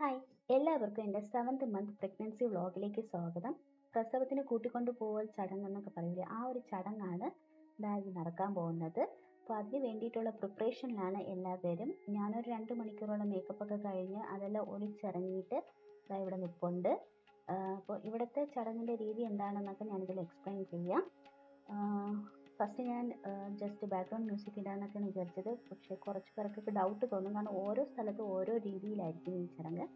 Hi എല്ലാവർക്കും എന്റെ seventh month pregnancy വ്ളോഗിലേക്ക് സ്വാഗതം. പ്രസവത്തിന് കൂട്ടിക്കൊണ്ടു പോകൽ ചടങ്ങ് എന്നൊക്കെ പറയില്ലേ ആ ഒരു ചടങ്ങാണ് ഇതായി നടക്കാൻ പോകുന്നത്. അപ്പോൾ അതിന് വേണ്ടിയിട്ടുള്ള പ്രിപ്പറേഷനിലാണ് എല്ലാവരും. ഞാനൊരു രണ്ട് മണിക്കൂറോളം മേക്കപ്പ് ഒക്കെ കഴിഞ്ഞ് അതെല്ലാം ഒളിച്ചിറങ്ങിയിട്ട് ഇവിടെ നിൽപ്പുണ്ട് അപ്പോൾ ഇവിടുത്തെ ചടങ്ങിന്റെ രീതി എന്താണെന്നൊക്കെ ഞാനിതിൽ എക്സ്പ്ലെയിൻ ചെയ്യാം. ഫസ്റ്റ് ഞാൻ ജസ്റ്റ് ബാക്ക്ഗ്രൗണ്ട് മ്യൂസിക് ഇടാന്നൊക്കെയാണ് വിചാരിച്ചത്. പക്ഷേ കുറച്ച് പേർക്കൊക്കെ ഡൗട്ട് തോന്നും. കാരണം ഓരോ സ്ഥലത്തും ഓരോ രീതിയിലായിരിക്കും ഈ ചടങ്ങ്.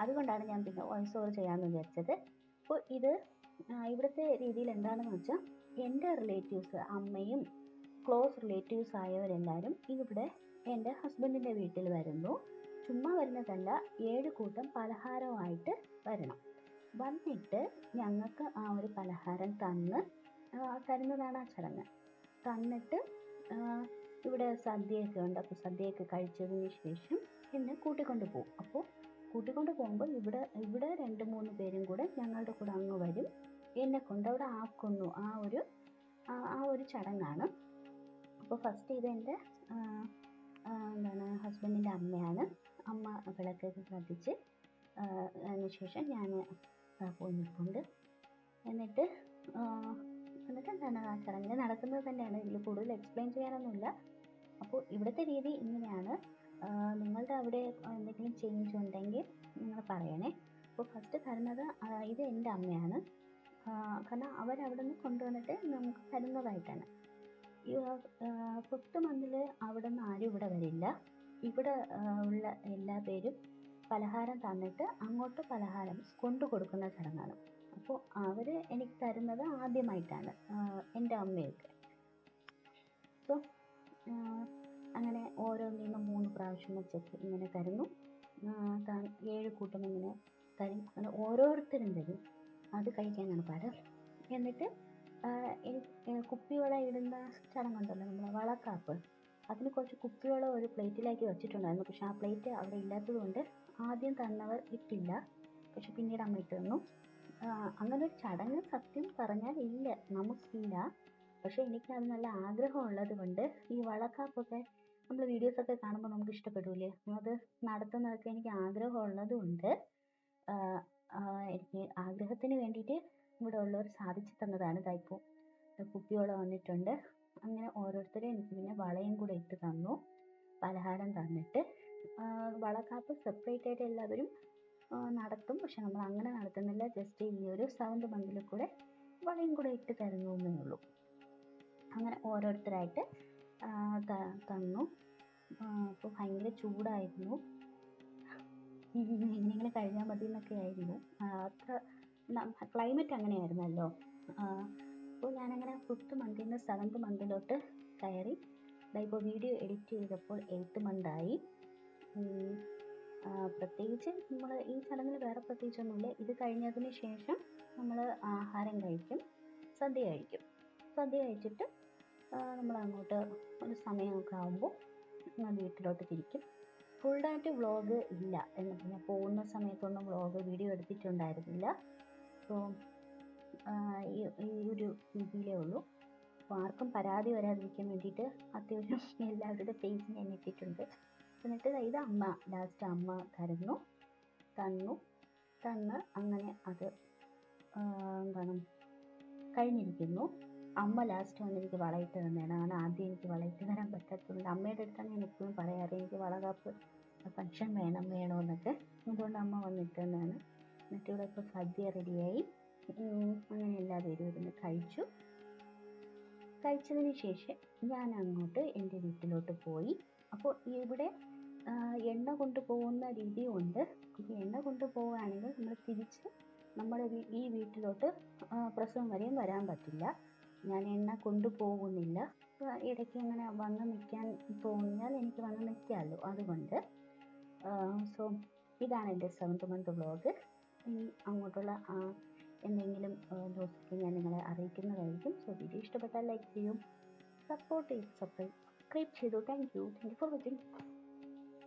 അതുകൊണ്ടാണ് ഞാൻ പിന്നെ വോയിസ് ഓവർ ചെയ്യാമെന്ന് വിചാരിച്ചത്. അപ്പോൾ ഇത് ഇവിടുത്തെ രീതിയിൽ എന്താണെന്ന് വെച്ചാൽ എന്റെ റിലേറ്റീവ്സ് അമ്മയും ക്ലോസ് റിലേറ്റീവ്സ് ആയവരെല്ലാവരും ഇവിടെ എന്റെ ഹസ്ബൻഡിന്റെ വീട്ടിൽ വരുന്നു. ചുമ്മാ വരുന്നതല്ല ഏഴ് കൂട്ടം പലഹാരമായിട്ട് വരണം. വന്നിട്ട് ഞങ്ങൾക്ക് ആ ഒരു പലഹാരം തന്ന് തരുന്നതാണ് ആ ചടങ്ങ്. തന്നിട്ട് ഇവിടെ സദ്യയൊക്കെ ഉണ്ട്. അപ്പോൾ സദ്യയൊക്കെ കഴിച്ചതിന് ശേഷം എന്നെ കൂട്ടിക്കൊണ്ട് പോകും. അപ്പോൾ കൂട്ടിക്കൊണ്ട് പോകുമ്പോൾ ഇവിടെ ഇവിടെ രണ്ട് മൂന്ന് പേരും കൂടെ ഞങ്ങളുടെ കൂടെ അങ്ങ് വരും. എന്നെ കൊണ്ട് അവിടെ ആക്കുന്നു. ആ ഒരു ആ ഒരു ചടങ്ങാണ്. അപ്പോൾ ഫസ്റ്റ് ഇത് എന്റെ എന്താണ് ഹസ്ബൻഡിന്റെ അമ്മയാണ്. അമ്മ വിളക്കൊക്കെ കത്തിച്ച് അതിനുശേഷം ഞാൻ പോയി നിൽപ്പുണ്ട്. എന്നിട്ട് എന്നിട്ട് എന്താണ് ആ ചടങ്ങിൽ നടക്കുന്നത് തന്നെയാണ്. ഇതിൽ കൂടുതൽ എക്സ്പ്ലെയിൻ ചെയ്യാനൊന്നുമില്ല. അപ്പോൾ ഇവിടുത്തെ രീതി ഇങ്ങനെയാണ്. നിങ്ങളുടെ അവിടെ എന്തെങ്കിലും ചേഞ്ച് ഉണ്ടെങ്കിൽ നിങ്ങൾ പറയണേ. അപ്പോൾ ഫസ്റ്റ് തരുന്നത് ഇത് എന്റെ അമ്മയാണ്. കാരണം അവരവിടെ നിന്ന് കൊണ്ടുവന്നിട്ട് നമുക്ക് തരുന്നതായിട്ടാണ്. ഫിഫ്ത്ത് മന്തിൽ അവിടെ നിന്ന് ആരും ഇവിടെ വരില്ല. ഇവിടെ ഉള്ള എല്ലാ പേരും പലഹാരം തന്നിട്ട് അങ്ങോട്ട് പലഹാരം കൊണ്ടു കൊടുക്കുന്ന ചടങ്ങാണ്. അപ്പോൾ അവർ എനിക്ക് തരുന്നത് ആദ്യമായിട്ടാണ് എന്റെ അമ്മയൊക്കെ. സോ അങ്ങനെ ഓരോന്നിനും മൂന്ന് പ്രാവശ്യം വെച്ചൊക്കെ ഇങ്ങനെ തരുന്നു. ഏഴ് കൂട്ടം ഇങ്ങനെ തരും. അങ്ങനെ ഓരോരുത്തരും തരും. അത് കഴിക്കാനാണ് പാട്. എന്നിട്ട് കുപ്പിവള ഇടുന്ന ചടങ്ങുണ്ടല്ലോ നമ്മൾ വളക്കാപ്പ്. അതിന് കുറച്ച് കുപ്പിവള ഒരു പ്ലേറ്റിലാക്കി വെച്ചിട്ടുണ്ടായിരുന്നു. പക്ഷെ ആ പ്ലേറ്റ് അവിടെ ഇല്ലാത്തത് കൊണ്ട് ആദ്യം തന്നവർ ഇട്ടില്ല. പക്ഷെ പിന്നീട് അമ്മ ഇട്ട് തന്നു. അങ്ങനെ ഒരു ചടങ്ങ് സത്യം പറഞ്ഞാൽ ഇല്ല. നമുക്കില്ല. പക്ഷെ എനിക്ക് അത് നല്ല ആഗ്രഹമുള്ളത് കൊണ്ട് ഈ വളക്കാപ്പൊക്കെ നമ്മൾ വീഡിയോസൊക്കെ കാണുമ്പോൾ നമുക്ക് ഇഷ്ടപ്പെടില്ലേ അത് നടത്തുന്നതൊക്കെ എനിക്ക് ആഗ്രഹമുള്ളത് കൊണ്ട് എനിക്ക് ആഗ്രഹത്തിന് വേണ്ടിയിട്ട് ഇവിടെ ഉള്ളവർ സാധിച്ചു തന്നതാണ് ഇതായിപ്പോൾ കുപ്പിയോളം വന്നിട്ടുണ്ട്. അങ്ങനെ ഓരോരുത്തരും എനിക്ക് പിന്നെ വളയും കൂടെ ഇട്ട് തന്നു. പലഹാരം തന്നിട്ട്. വളക്കാപ്പ് സെപ്പറേറ്റ് ആയിട്ട് എല്ലാവരും നടത്തും. പക്ഷെ നമ്മൾ അങ്ങനെ നടത്തുന്നില്ല. ജസ്റ്റ് ഈ ഒരു സൗണ്ട് മന്തിൽ കൂടെ വളയും കൂടെ ഇട്ട് തരുന്നു എന്നേ ഉള്ളൂ അങ്ങനെ ഓരോരുത്തരായിട്ട് തന്നു. അപ്പോൾ ഭയങ്കര ചൂടായിരുന്നു. നിങ്ങൾ കഴിഞ്ഞാൽ മതി എന്നൊക്കെ ആയിരുന്നു. അത്ര ക്ലൈമറ്റ് അങ്ങനെയായിരുന്നല്ലോ. അപ്പോൾ ഞാനങ്ങനെ ഫിഫ്ത്ത് മന്തിൽ നിന്ന് സെവൻത് മന്തിലോട്ട് കയറി ഇപ്പോൾ വീഡിയോ എഡിറ്റ് ചെയ്തപ്പോൾ എയ്ത്ത് മന്തായി പ്രത്യേകിച്ച് നമ്മൾ ഈ ചടങ്ങിൽ വേറെ പ്രത്യേകിച്ചൊന്നുമില്ല. ഇത് കഴിഞ്ഞതിന് ശേഷം നമ്മൾ ആഹാരം കഴിക്കും സദ്യ കഴിക്കും. സദ്യ കഴിച്ചിട്ട് നമ്മൾ അങ്ങോട്ട് ഒരു സമയമൊക്കെ ആകുമ്പോൾ വീട്ടിലോട്ട് തിരിക്കും. ഫുള്ളായിട്ട് വ്ളോഗ് ഇല്ല എന്ന് പറഞ്ഞാൽ പോകുന്ന സമയത്തൊന്നും വ്ളോഗ് വീഡിയോ എടുത്തിട്ടുണ്ടായിരുന്നില്ല. അപ്പോൾ ഈ ഒരു രീതിയിലേ ഉള്ളൂ. അപ്പോൾ ആർക്കും പരാതി വരാതിരിക്കാൻ വേണ്ടിയിട്ട് അത്യാവശ്യം എല്ലാവരുടെ ഫേസ് ഞാൻ ഇട്ടിട്ടുണ്ട് എന്നിട്ട് ഇത് അമ്മ ലാസ്റ്റ് അമ്മ തരുന്നു. തന്നു. തന്ന് അങ്ങനെ അത് എന്താണ് കഴിഞ്ഞിരിക്കുന്നു. അമ്മ ലാസ്റ്റ് വന്ന് എനിക്ക് വളയിട്ട് തന്നെയാണ് കാരണം ആദ്യം എനിക്ക് വളയിട്ട് തരാൻ പറ്റാത്തതുകൊണ്ട് അമ്മയുടെ അടുത്താണ് ഞാൻ എപ്പോഴും പറയാറ് എനിക്ക് വളകാപ്പ് ഫംഗ്ഷൻ വേണം വേണമെന്നൊക്കെ അതുകൊണ്ട് അമ്മ വന്നിട്ട് തന്നെയാണ് എന്നിട്ട് ഇവിടെ ഇപ്പോൾ സദ്യ റെഡിയായി അങ്ങനെ എല്ലാവരും ഇരുന്ന് കഴിച്ചു. കഴിച്ചതിന് ശേഷം ഞാൻ അങ്ങോട്ട് എന്റെ വീട്ടിലോട്ട് പോയി. അപ്പോൾ ഇവിടെ എണ്ണ കൊണ്ടുപോകുന്ന രീതിയുണ്ട് എണ്ണ കൊണ്ടുപോവുകയാണെങ്കിൽ നമ്മൾ തിരിച്ച് നമ്മുടെ ഈ വീട്ടിലോട്ട് പ്രസവം വരെയും വരാൻ പറ്റില്ല. ഞാൻ എണ്ണ കൊണ്ടുപോകുന്നില്ല. ഇടയ്ക്ക് ഇങ്ങനെ വന്ന് നിൽക്കാൻ തോന്നിയാൽ എനിക്ക് വന്ന് നിൽക്കാമല്ലോ അതുകൊണ്ട്. സോ ഇതാണ് എന്റെ സെവൻത് മന്ത് വ്ളോഗ് ഇനി അങ്ങോട്ടുള്ള എന്തെങ്കിലും ദിവസത്തിൽ ഞാൻ നിങ്ങളെ അറിയിക്കുന്നതായിരിക്കും. സോ വീഡിയോ ഇഷ്ടപ്പെട്ടാൽ ലൈക്ക് ചെയ്യും. സപ്പോർട്ട് करीब छः दो thank you thank you for watching